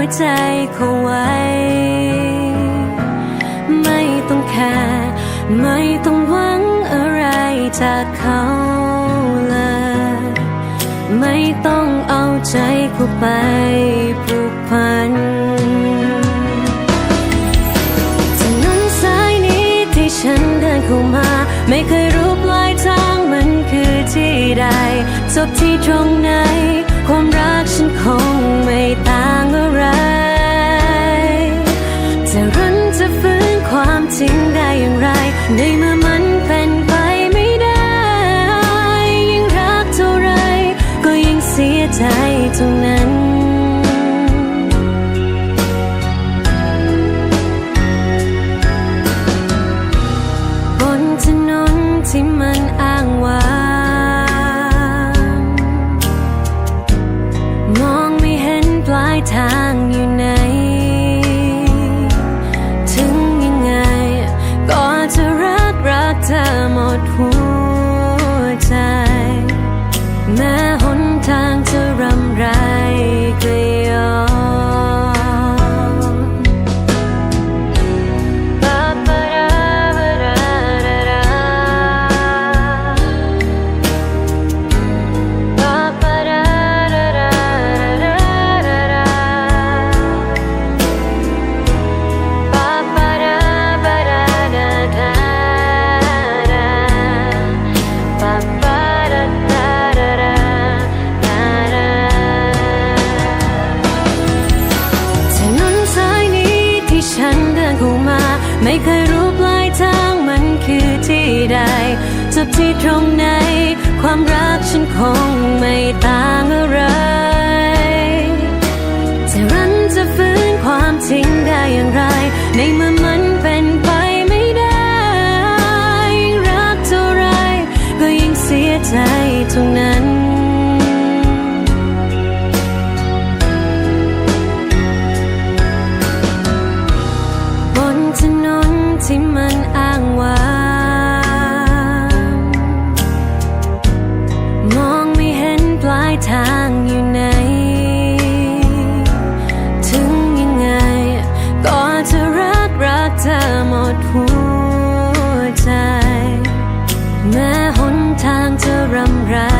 วใจเขาไว้ ไม่ต้องแคร์ไม่ต้องหวังอะไรจากเขาเลย ไม่ต้องเอาใจเขาไปผูกพันถนนสายนี้ที่ฉันเดินเข้ามา ไม่เคยรู้ปลายทางมันคือที่ใดจบที่ตรงไหน ความรักฉันคงไม่ต่างอะไร จะรันจะฟื้นความจริงได้อย่างไรในเมื่อ กรั จบที่ตรงไหน ความรักฉันคงไม่ต่างอะไรจะรันจะฟื้นความจริงได้อย่างไร ในเมื่อมันเป็นไปไม่ได้ยิ่งรักเท่าไรก็ยิ่งเสียใจตรงนั้น ร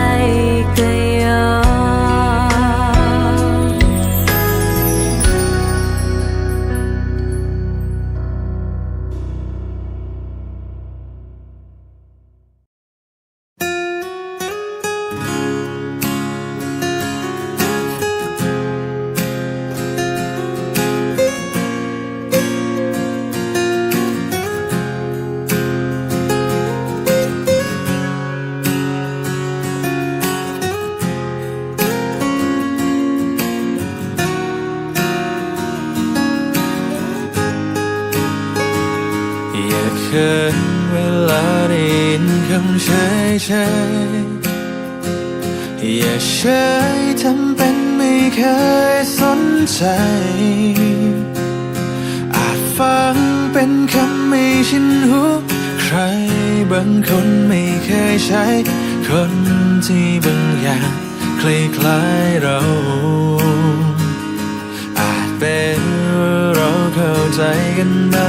เฉยอย่าเฉยทำเป็นไม่เคยสนใจ อาจฟังเป็นคำไม่ชินหูใครบางคนไม่เคยใช้ คนที่บางอย่างคล้ายๆเราอาจเป็นเราเข้าใจกันมา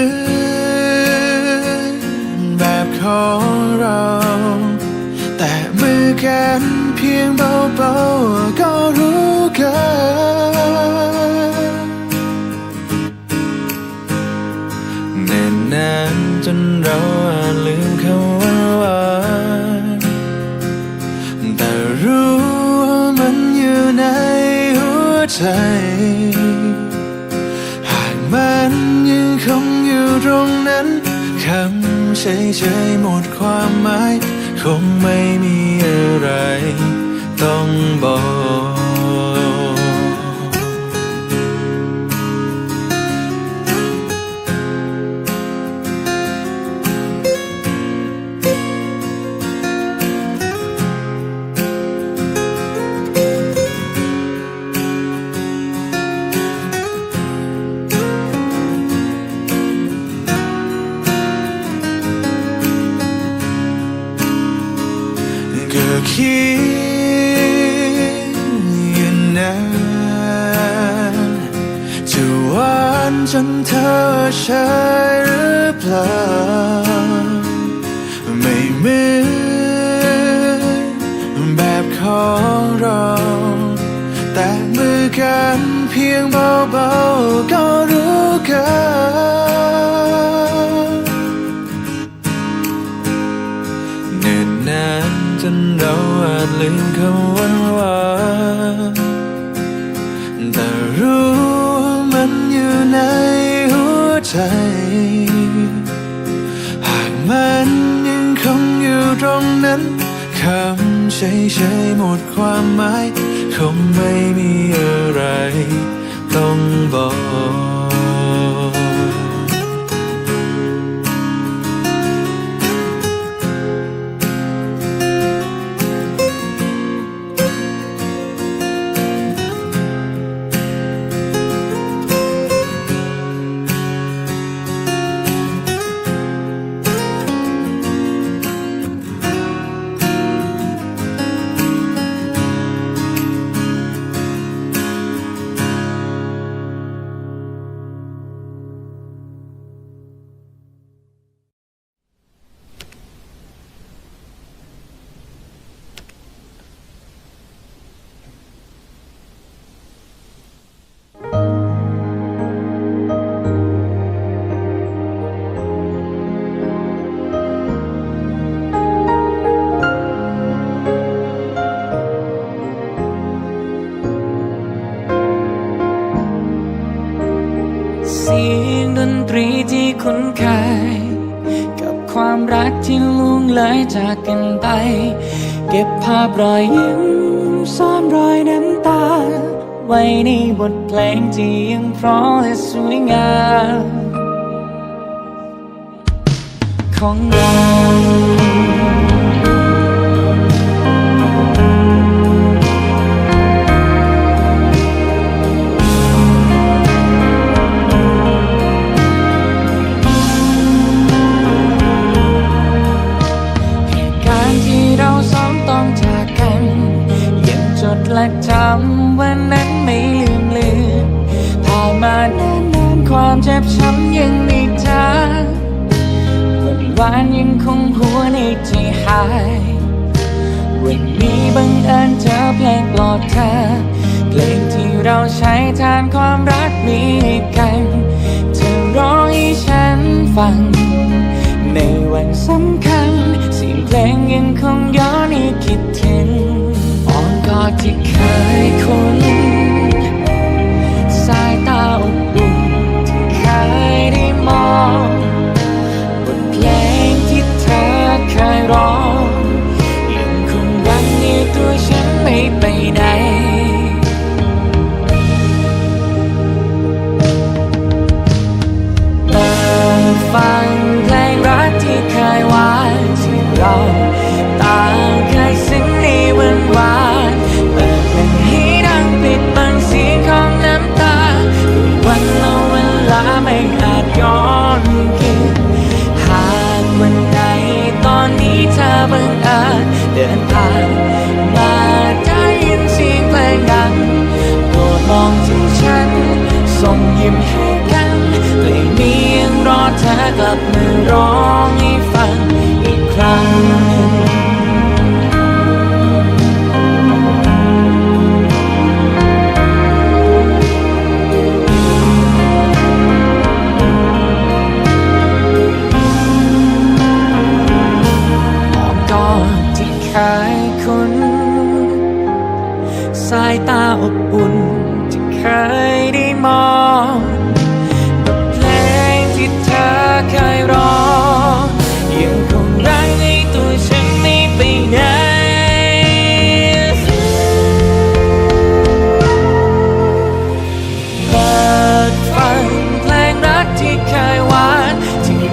ือนแบบของเรา แต่มือกันเพียงเบาๆก็รู้กันแน่นนานจนเราอาจลืมคำว่าหวานแต่รู้ว่ามันอยู่ในหัวใจ เฉยๆหมดความหมาย คงไม่มีอะไร ต้องบอก อใช่หรือเปล่า ไม่เหมือนแบบของเรา แต่มือกันเพียงเบาๆก็รู้กันเนิ่นนานจนเราอาจลืมคำวันวา ใจหากมันยังคงอยู่ตรงนั้นคำเฉยๆหมดความหมายคงไม่มีอะไรต้องบอก ภาพรอยยิ้มซ่อนรอยน้ำตา ไว้ในบทเพลงที่ยังเพราะและสวยงามของเรา วานยังคงหัวในใจหาย วันนี้บังเอิญเจอเพลงปลอบเธอ เพลงที่เราใช้แทนความรักมีกันเธอร้องให้ฉันฟัง ในวันสำคัญเสียงเพลงยังคงย้อนให้คิดถึงอ้อมกอดที่เคยคุ้น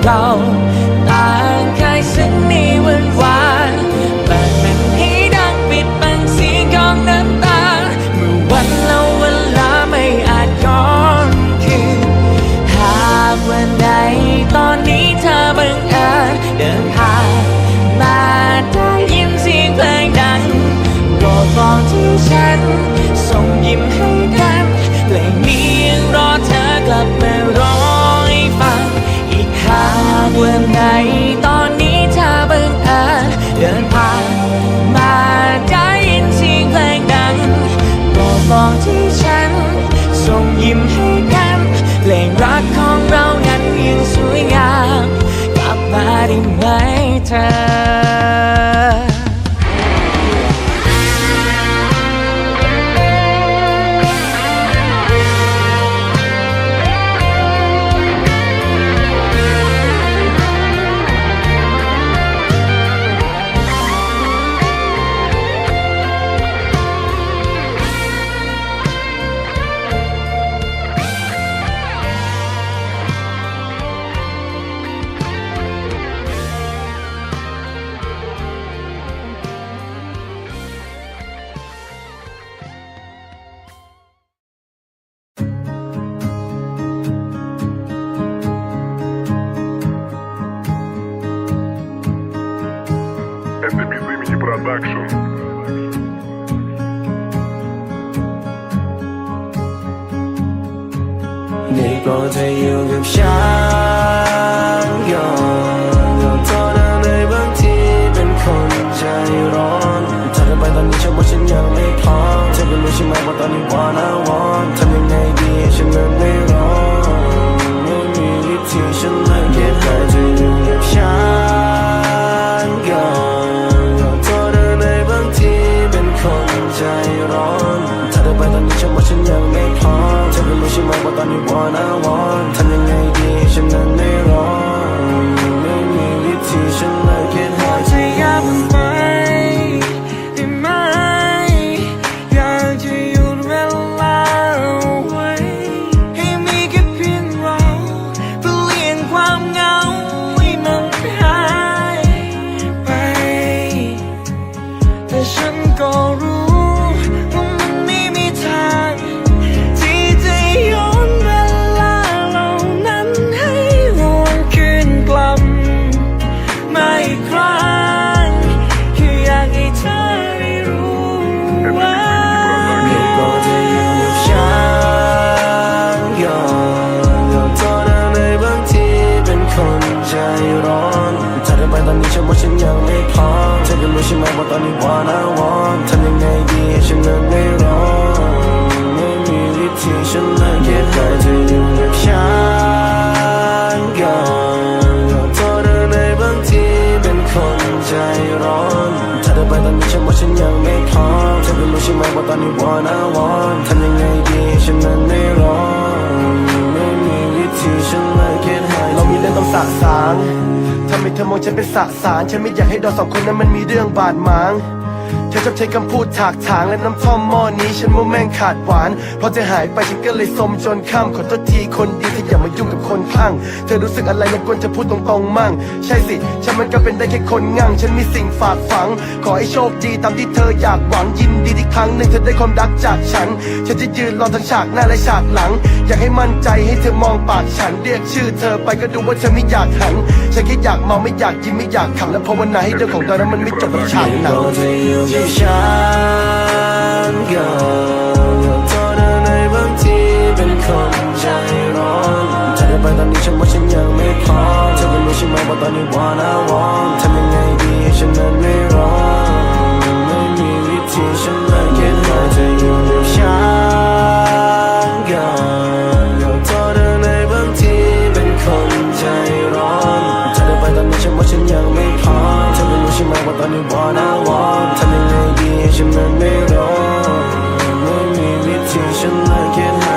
到爱。 งทีเป็นคนใจร้อนเธอจะไปตอนนี้ฉันว่าฉันยังไม่พร้อมเธอก็รู้ใช่ไหมว่าตอนนี้ wanna want ทำยังไงดีฉันนั้นไม่ร้องไม่มีวิธีฉันเลยเก็บแต่ ใจร้อนเธอจะไปตอนนี้ฉันว่าฉันยังไม่พร้อมเธอก็รู้ใช่ไหมว่าตอนนี้ wanna want ทำยังไงดีฉันนั้นไม่ร้องไม่มีวิธีฉันเลยเก็บแต่เธออยู่กับฉันก่อนขอโทษนะในบางทีเป็นคนใจร้อนเธอจะไปตอนนี้ฉันว่าฉันยังไม่พร้อมเธอก็รู้ใช่ไหมว่าตอนนี้ wanna want ทำยังไงดีฉันนั้นไม่ร้องไม่มีวิธีฉันเลยเก็บ เรื่องต้องสะสางทำให้เธอมองฉันเป็นสะสารฉันไม่อยากให้เราสองคนนั้นมันมีเรื่องบาดหมาง เธอชอบใช้คำพูดถากถางและน้ำท่อมหม้อนี้ ฉันว่าแม่งขาดหวาน เพอเธอหายไปฉันก็เลยสมจนข้ามขอโทษทีคนดีเธออย่ามายุ่งกับคนข้าง เธอรู้สึกอะไรแล้วควรจะพูดตรงๆมั่ง ใช่สิ ฉันมันก็เป็นได้แค่คนงั่ง ฉันมีสิ่งฝากฝัง ขอให้โชคดีตามที่เธออยากหวังยินดีที่ครั้งหนึ่งเธอได้ความรักจากฉัน ฉันจะยืนรอทั้งฉากหน้าและฉากหลัง อยากให้มั่นใจให้เธอมองปากฉันเรียกชื่อเธอไปก็ดูว่าเธอไม่อยากหันฉันแค่อยากเมาไม่อยากกินไม่อยากขังและภาวนาให้เรื่องของเรานั้นมันไม่จบแบบฉากหนังงที่ฉันก็ขอโทษในบางทีเป็นคนใจร้อนจากตอนนี้ฉันว่าฉันยังไม่พร้อมเธอปนรู้ใช่ไหมว่าตอนนี้วอนาวอนทำยังไงดีให้ฉันนั้นไม่ร้องไม่มีวิธีฉันเลยแค่เธอจะอยู่ในฉันก่อน tell me what I want. Tell me 내게 해주면 내려 Make me feel like it